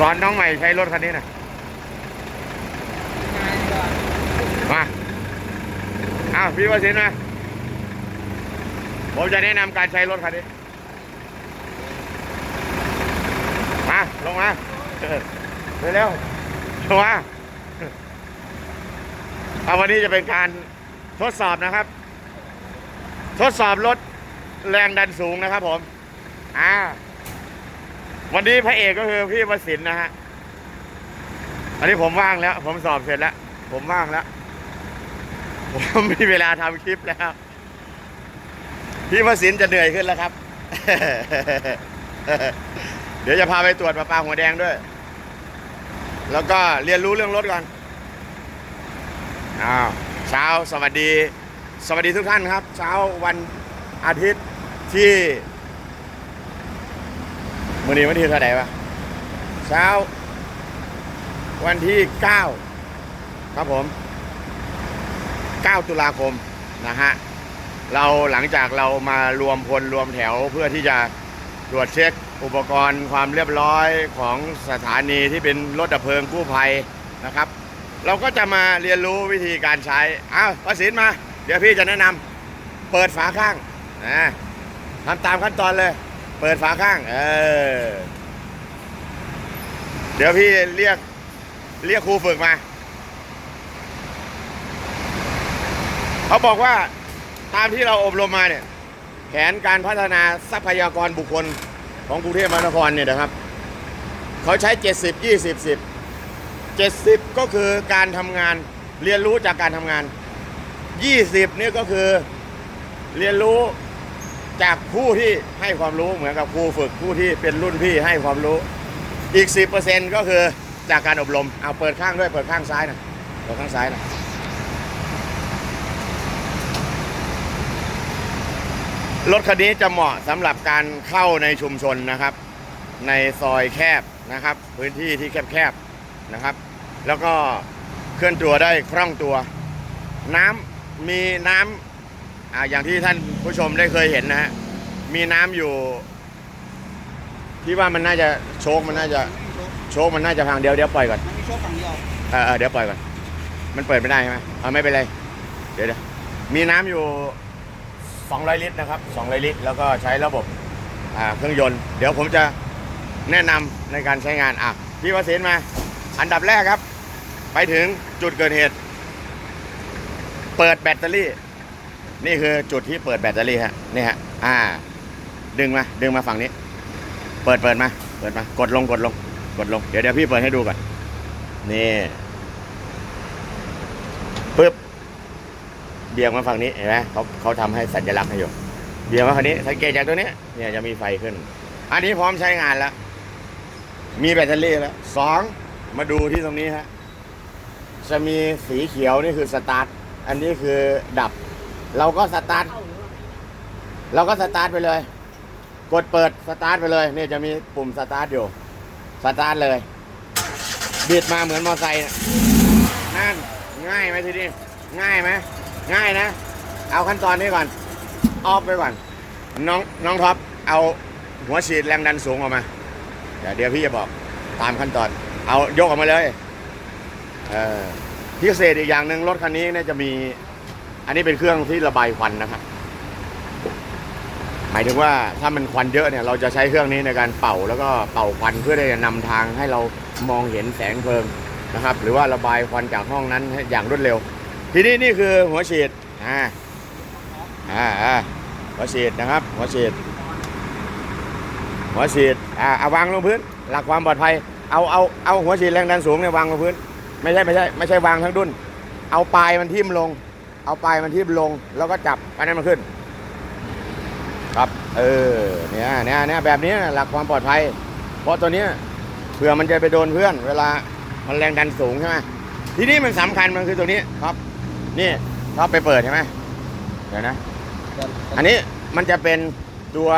สอนน้องใหม่ใช้รถคันนี้นะมาอ้าวพี่วสินมาผมจะแนะนำการใช้รถคันนี้ มา ลงมาเออเร็วๆลงมาเอาวันนี้จะเป็นการทดสอบนะครับ ทดสอบรถแรงดันสูงนะครับผม อ่า วันนี้พระเอกก็คือพี่วสินนะฮะ อันนี้ผมว่างแล้ว ผมสอบเสร็จแล้ว ผมว่างแล้ว ผมมีเวลาทำคลิปแล้ว พี่วสินจะเหนื่อยขึ้นแล้วครับ เดี๋ยวจะพาไปตรวจประปาหัวแดงด้วย แล้วก็เรียนรู้เรื่องรถก่อน อ้าวเช้าสวัสดี สวัสดีทุกท่านครับ เช้าวันอาทิตย์ที่ มื่อนี้วันที่เท่าไหร่วะเช้า วันที่ 9 ครับผม 9 ตุลาคมนะฮะ เราหลังจากเรามารวมพลรวมแถวเพื่อที่จะตรวจเช็คอุปกรณ์ความเรียบร้อยของสถานีที่เป็นรถดับเพลิงกู้ภัยนะครับ เราก็จะมาเรียนรู้วิธีการใช้ อ้าวประสินมา เดี๋ยวพี่จะแนะนำเปิดฝาข้างนะทำตามขั้นตอนเลย เปิดฝาข้าง เออ เดี๋ยวพี่เรียก เรียกครูฝึกมา เขาบอกว่าตามที่เราอบรมมาเนี่ย แผนการพัฒนาทรัพยากรบุคคลของกรุงเทพมหานครเนี่ยนะครับ เขาใช้ 70 20 10 70 ก็คือการทำงานเรียนรู้จากการทำงาน 20 เนี่ยก็คือเรียนรู้ จากผู้ที่ให้ความรู้เหมือนกับครูฝึกผู้ที่เป็นรุ่นพี่ให้ความรู้อีก 10%ก็คือจากการอบรมเอาเปิดข้างด้วยเปิดข้างซ้ายนะเปิดข้างซ้ายนะรถคันนี้จะเหมาะสำหรับการเข้าในชุมชนนะครับ ในซอยแคบนะครับ พื้นที่ที่แคบๆนะครับ แล้วก็เคลื่อนตัวได้คล่องตัว น้ำมีน้ำ อ่าอย่างที่ท่านผู้ชมได้เคยเห็นนะฮะมีน้ำอยู่ที่ว่ามันน่าจะโชคมันน่าจะโชคมันน่าจะพังเดี๋ยวเดี๋ยวปล่อยก่อนมันมีโชคฝั่งเดียวเออเออเดี๋ยวปล่อยก่อน มันเปิดไม่ได้ใช่ไหมเอาไม่เป็นไรเดี๋ยวเดี๋ยวมีน้ำอยู่200ลิตรนะครับ200ลิตร แล้วก็ใช้ระบบอ่าเครื่องยนต์ เดี๋ยวผมจะแนะนำในการใช้งานอะพี่วสินมา อันดับแรกครับ ไปถึงจุดเกิดเหตุ เปิดแบตเตอรี่ นี่คือจุดที่เปิดแบตเตอรี่ฮะนี่ฮะอ่า ดึงมาดึงมาฝั่งนี้ เปิดเปิดมา เปิดมากดลงกดลง กดลงเดี๋ยวเดี๋ยวพี่เปิดให้ดูก่อนนี่ปึ๊บเบี่ยงมาฝั่งนี้เห็นไหมเขาเขาทำให้สัญลักษณ์ให้อยู่เบี่ยงมาฝั่งนี้สังเกตจากตัวนี้เนี่ยจะมีไฟขึ้น อันนี้พร้อมใช้งานแล้ว มีแบตเตอรี่แล้วสองมาดูที่ตรงนี้ฮะจะมีสีเขียวนี่คือสตาร์ทอันนี้คือดับ เราก็สตาร์ทเราก็สตาร์ทไปเลย กดเปิดสตาร์ทไปเลยเนี่ยจะมีปุ่มสตาร์ทอยู่สตาร์ทเลยบิดมาเหมือนมอไซค์นั่นง่ายไหมทีนี้ง่ายไหมง่ายนะ เอาขั้นตอนนี้ก่อนออฟไปก่อนน้องน้องท็อปเอาหัวฉีดแรงดันสูงออกมาเดี๋ยวเดี๋ยวพี่จะบอกตามขั้นตอน เอายกออกมาเลยเออพิเศษอีกอย่างหนึ่งรถคันนี้เนี่ยจะมี อันนี้เป็นเครื่องที่ระบายควันนะครับหมายถึงว่าถ้ามันควันเยอะเนี่ยเราจะใช้เครื่องนี้ในการเป่าแล้วก็เป่าควันเพื่อที่จะนำทางให้เรามองเห็นแสงเพลิงนะครับ หรือว่าระบายควันจากห้องนั้นอย่างรวดเร็ว ทีนี้นี่คือหัวฉีดอ่าอ่าอ่าหัวฉีดนะครับ หัวฉีดหัวฉีดอ่าเอาวางลงพื้น หลักความปลอดภัยเอาเอาเอาหัวฉีดแรงดันสูงเนี่ยวางลงพื้น ไม่ใช่ไม่ใช่ไม่ใช่วางทั้งดุนเอาปลายมันทิ่มลง เอาปลายมันทิ่ลงแล้วก็จับอันนั้นมันขึ้น ครับ เออเนี่ยเนี่ยเนี่ยแบบนี้หลักความปลอดภัย เพราะตัวเนี้ยเผื่อมันจะไปโดนเพื่อน เวลามันแรงดันสูงใช่ไหมทีนี้มันสำคัญมันคือตัวนี้ครับ นี่ท็อปไปเปิดใช่ไหมเดี๋ยวนะ อันนี้มันจะเป็นตัว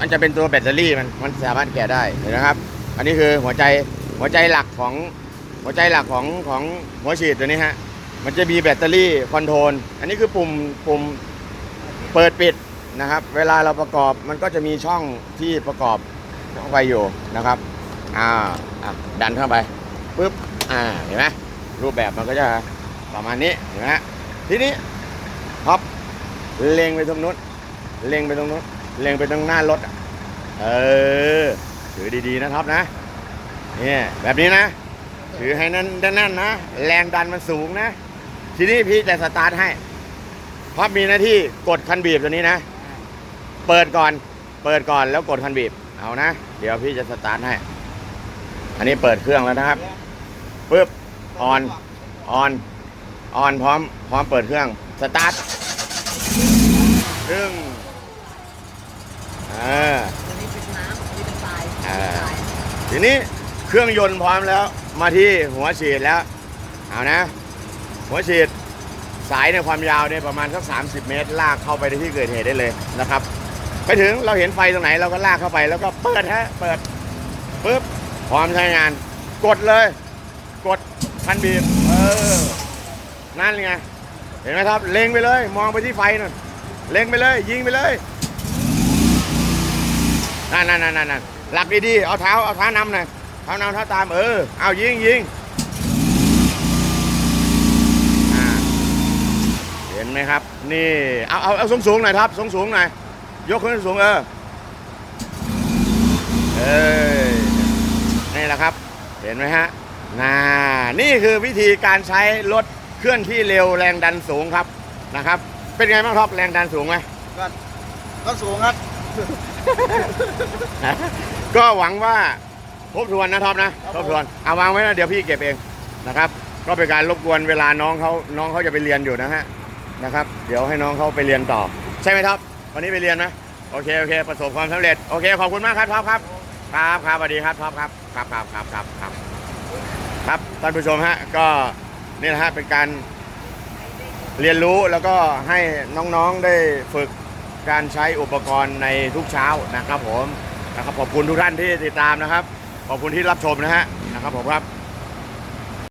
มันจะเป็นตัวแบตเตอรี่มันมันสามารถแกะได้เห็นนะครับ อันนี้คือหัวใจหัวใจหลักของหัวใจหลักของของหัวฉีดตัวนี้ฮะ มันจะมีแบตเตอรี่คอนโทรล อันนี้คือปุ่มปุ่มเปิดปิดนะครับ เวลาเราประกอบมันก็จะมีช่องที่ประกอบเข้าไปอยู่นะครับ อ่าดันเข้าไปปุ๊บ อ่า เห็นไหมรูปแบบมันก็จะประมาณนี้ เห็นไหมทีนี้พับเล็งไปตรงนู้น เล็งไปตรงนู้น เล็งไปตรงหน้ารถ เออ ถือดีๆนะครับนะ เนี่ย แบบนี้นะ ถือให้นั่นแน่นๆนะ แรงดันมันสูงนะ ทีนี้พี่จะสตาร์ทให้พับมีหน้าที่กดคันบีบตัวนี้นะ เปิดก่อน เปิดก่อนแล้วกดคันบีบ เอานะ เดี๋ยวพี่จะสตาร์ทให้ อันนี้เปิดเครื่องแล้วนะครับปึ๊บออนออนออนพร้อม พร้อมเปิดเครื่อง สตาร์ทดึงเออตัวนี้เป็นน้ำนี้เป็นทรายอ่าทีนี้เครื่องยนต์พร้อมแล้ว มาที่หัวฉีดแล้ว เอานะ หัวฉีดสายในความยาวเนี่ยประมาณสัก 30 เมตร ลากเข้าไปในที่เกิดเหตุได้เลยนะครับ ไปถึงเราเห็นไฟตรงไหนเราก็ลากเข้าไปแล้วก็เปิดฮะเปิดปุ๊บพร้อมใช้งาน กดเลย กดคันบีบเออนั่นไงเห็นไหมครับ เล็งไปเลย มองไปที่ไฟนั่นเล็งไปเลย ยิงไปเลยนั่นนั่นนั่นนั่นหลักดีๆเอาเท้าเอาเท้านำหน่อยเท้านำเท้าตามเออเอายิงยิงอ่าเห็ นไหมครับ นี่เอาเอาเอาสูงสูงๆหน่อยครับสูงสูงๆหน่อยยกขึ้นสูงเออเอ้ยนี่แหละครับ เห็นไหมฮะน่านี่คือวิธีการใช้รถเคลื่อนที่เร็วแรงดันสูงครับนะครับ เป็นไงบ้างท็อปแรงดันสูงไหมก็ก็สูงครับ ก็หวังว่าทบทวนนะท็อปนะทบทวนเอาวางไว้นะเดี๋ยวพี่เก็บเองนะครับ ก็เป็นการรบกวนเวลาน้องเขาน้องเขาจะไปเรียนอยู่นะฮะ นะครับ เดี๋ยวให้น้องเขาไปเรียนต่อ ใช่ไหมท็อปวันนี้ไปเรียนไหมโอเคโอเค ประสบความสำเร็จโอเคขอบคุณมากครับท็อปครับครับครับสวัสดีครับท็อปครับครับครับครับครับครับครับท่านผู้ชมฮะก็นี่นะฮะเป็นการเรียนรู้แล้วก็ให้น้องๆได้ฝึกการใช้อุปกรณ์ในทุกเช้านะครับผมนะครับขอบคุณทุกท่านที่ติดตามนะครับ ขอบคุณที่รับชมนะฮะนะครับผมครับ